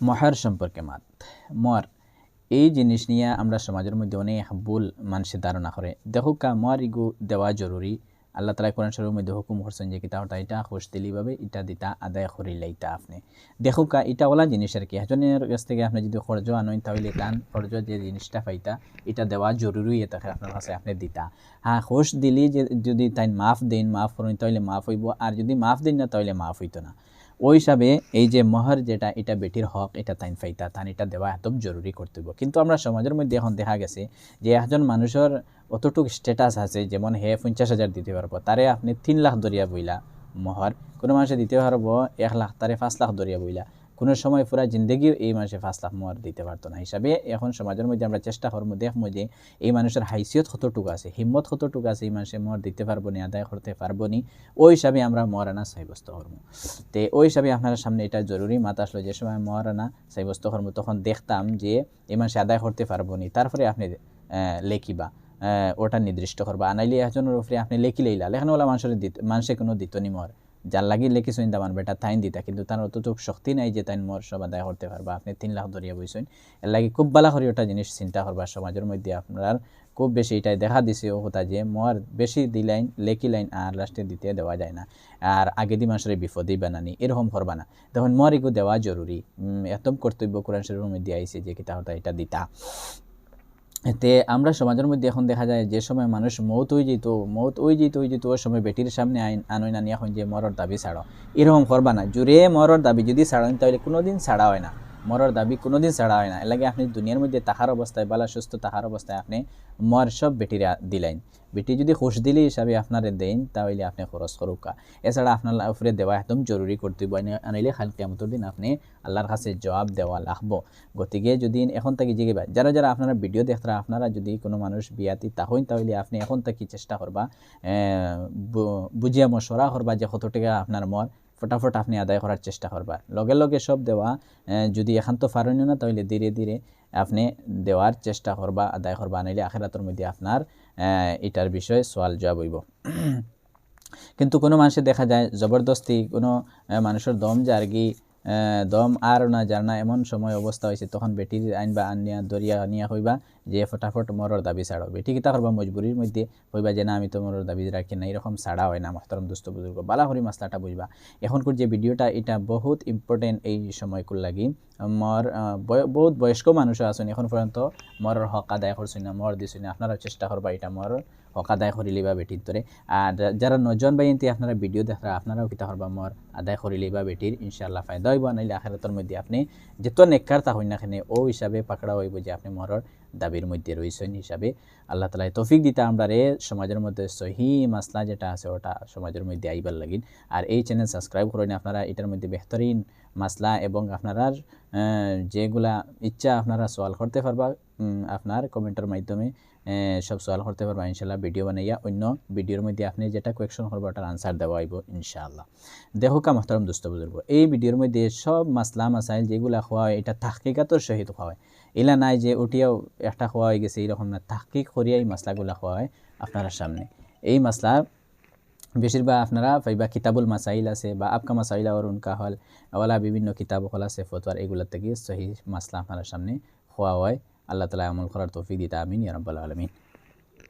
মহার সম্পর্কে মাত। মর এই জিনিস নিয়ে আমরা সমাজের মধ্যে অনেক ভুল মানুষের ধারণা করে। দেখো কা মর ইগু দেওয়া জরুরি। আল্লাহ তালা কোরআন শরীর মধ্যে হুকুম করছেন যে কিতা ওটা এটা খুশ দিলিভাবে এটা দিতা, আদায় করিলে ইটা আপনি। দেখো কা, এটা ওলা জিনিস আর কি। একজনের কাছ থেকে আপনি যদি খরচ আনেন তাহলে কান খরচ যে জিনিসটা পাইতা, এটা দেওয়া জরুরি থাকে আপনার কাছে আপনি দিতা। হ্যাঁ খুশ দিলি যে যদি তাই মাফ দেন, মাফ করেন তাহলে মাফ হইব। আর যদি মাফ দিন না তাহলে মাফ হইতো না। ওই হিসাবে এই যে মহর যেটা, এটা বেটির হক, এটা তাইন ফাইতা, তান এটা দেওয়া একদম জরুরি কর্তব্য কিন্তু আমরা সমাজের মধ্যে এখন দেখা গেছে যে একজন মানুষের অতটুকু স্ট্যাটাস আছে, যেমন হে পঞ্চাশ হাজার দিতে পারব, তারে আপনি তিন লাখ দরিয়া বইলা মহর, কোনো মানুষে দিতে পারব এক লাখ, তারে পাঁচ লাখ দরিয়া বইলা। কোনো সময় পুরা জিন্দগিও এই মানুষে পাঁচ লাখ মোয়ার দিতে পারতো না। হিসাবে এখন সমাজের মধ্যে আমরা চেষ্টা করব, দেখব যে এই মানুষের হাইসিয়ত কতটুকু আছে, হিম্মত কতটুকু আছে এই মানুষে মোয়ার দিতে পারব নি, আদায় করতে পারব নি, ওই হিসাবে আমরা মহারানা সাব্যস্ত করব। তে ওই হিসাবে আপনার সামনে এটা জরুরি, মাথা আসলো যে সময় মহারানা সাব্যস্ত করব, তখন দেখতাম যে এই মানুষে আদায় করতে পারব নি, তারপরে আপনি লেখিবা ওটা নির্দিষ্ট করবা আনাইলে একজনের উপরে আপনি লেখি লইলা লেখানোওয়ালা মানুষের দিত, মানুষে কোনো দিত নি মর। যার লাগি লেখিছইন তামান বেটা তাইন দিতা, কিন্তু তার অতটুক শক্তি নাই যে তাইন মোর সব আদায় করতে পারবা। আপনি তিন লাখ ধরিয়া বইছেন এর লাগি খুব বালা করি ওটা জিনিস চিন্তা করবা সমাজের মধ্যে। আপনার খুব বেশি এটাই দেখা দিছে ও কথা যে মোর বেশি দি লাইন, লেখি লাইন আর লাস্টে দিতে দেওয়া যায় না। আর আগে দি মানুষের বিপদেই বানানি এরকম করবা না। তখন মোর এগু দেওয়া জরুরি। একদম কর্তব্য কোরআন শরীরের মধ্যে আইছে যে কিতা হতা এটা দিতা। তে আমরা সমাজের মধ্যে এখন দেখা যায় যে সময় মানুষ মৌত হয়ে যেত, মৌত ওই যেত ওই যেত, ওই সময় বেটির সামনে আইন, আনই না নিয়ে এখন যে মরর দাবি ছাড়ো। এরকম করবা না। জুড়ে মরর দাবি যদি ছাড়েন, তাহলে কোনোদিন ছাড়া হয় না। মরার দাবি কোনোদিন ছাড়া হয় না এর লাগে আপনি দুনিয়ার মধ্যে তাহার অবস্থায়, বালা সুস্থ তাহার অবস্থায় আপনি মর সব বেটিরা দিলেন। বেটি যদি খুশ দিলি হিসাবে আপনার দেন, তাহলে আপনি খরচ করুকা। এছাড়া আপনার উপরে দেওয়া একদম জরুরি কর্তব্য। আনিলে খাল কেমতর দিন আপনি আল্লাহর কাছে জবাব দেওয়া লাগবো। গতিকে যদি এখন থেকে জিগিবা যারা যারা আপনারা ভিডিও দেখতারা আপনারা যদি কোনো মানুষ বিয়াতি তাহইন তাহলে আপনি এখন থেকে চেষ্টা করবা বুঝিয়া মশরা করবা যে কত টাকা আপনার মর। ফটাফট আপনি আদায় করার চেষ্টা করবা লগে লগে সব দেওয়া যদি এখান তো পারেন না, তাহলে ধীরে ধীরে আপনি দেওয়ার চেষ্টা করবা, আদায় করবা, নাইলে আখেরাতের মধ্যে আপনার এটার বিষয়ে সোয়াল জবাব হইব। কিন্তু কোনো মানুষের দেখা যায়, জবরদস্তি কোনো মানুষের দম জার্গি দম আর না জানা এমন সময় অবস্থা হয়েছে তখন বেটির আইন বা আনিয়া দরিয়া আনিয়া হইবা যে ফটাফট মরর দাবি ছাড়ো। বেটি কিতা করবা মজবুরির মধ্যে হইবা যে না, আমি তো মরর দাবি রাখি না এরকম ছাড়া হয় না মহতরম দুস্থ বুজুর্গ বালা হরি মাসলাটা বুঝবা এখনকার যে ভিডিওটা এটা বহুত ইম্পর্টেন্ট এই সময়কুল লাগি মর বহুত বয়স্ক মানুষ আছেন এখন পর্যন্ত মোৰ হক আদায় করছেন না মর দিছেন না, আপনারা চেষ্টা করবা এটা মর হক আদায় করিলি বা বেটির তরে আর যারা নজন বাইনতি আপনারা ভিডিও দেখা, আপনারাও কিতা করবা মর আদায় করিলি বা বেটির ইনশাল্লাহ ফায়দা হইব। নাইলে আখেরাতর মধ্যে আপনি যেত নেককার তা হইন না ও হিসাবে পাকড়া হইব যে আপনি মরর দাবির মধ্যে রয়েছেন হিসাবে আল্লাহ তালা তৌফিক দিতে আমরা রে সমাজের মধ্যে সহি মাসলা যেটা আছে ওটা সমাজের মধ্যে আইবার লাগিন। আর এই চ্যানেল সাবস্ক্রাইব করেন আপনারা, এটার মধ্যে বেহতরিন মাসলা এবং আপনারা যেগুলা ইচ্ছা আপনারা সোয়াল করতে পারবা আপনার কমেন্টের মাধ্যমে সব সওয়াল করতে পারবা ইনশাল্লাহ ভিডিও বানাইয়া অন্য ভিডিওর মধ্যে আপনি যেটা কোয়েকশন করব, ওটার আনসার দেওয়া আইব ইনশাআল্লাহ। দেখো কা মহতরম দুস্থ বুজুর্গ, এই ভিডিওর মধ্যে সব মাসলা, মাসাইল যেগুলা খোয়া হয়, এটা তাহকিকাতর সহিত খোয়া হয়। এলা নাই যে ওটিয়াও একটা খোয়া হয়ে গেছে, এইরকম না, তাহকিক করিয়াই মাসলাগুলা খোয়া হয় আপনার সামনে। এই মাসলা, বেশিরভাগ আপনারা পাইবা কিতাবুল মাসাইল আছে বা আপকা মাসাইল আর উনকা হল ওলা বিভিন্ন কিতাব হল আছে, ফতোয়ার এগুলো থেকে সহি মাসলা আপনার সামনে খোয়া হয়। আল্লাহ তালা আমল করার তৌফিক দিতে আমিন ইয়ারব্বাল আলমিন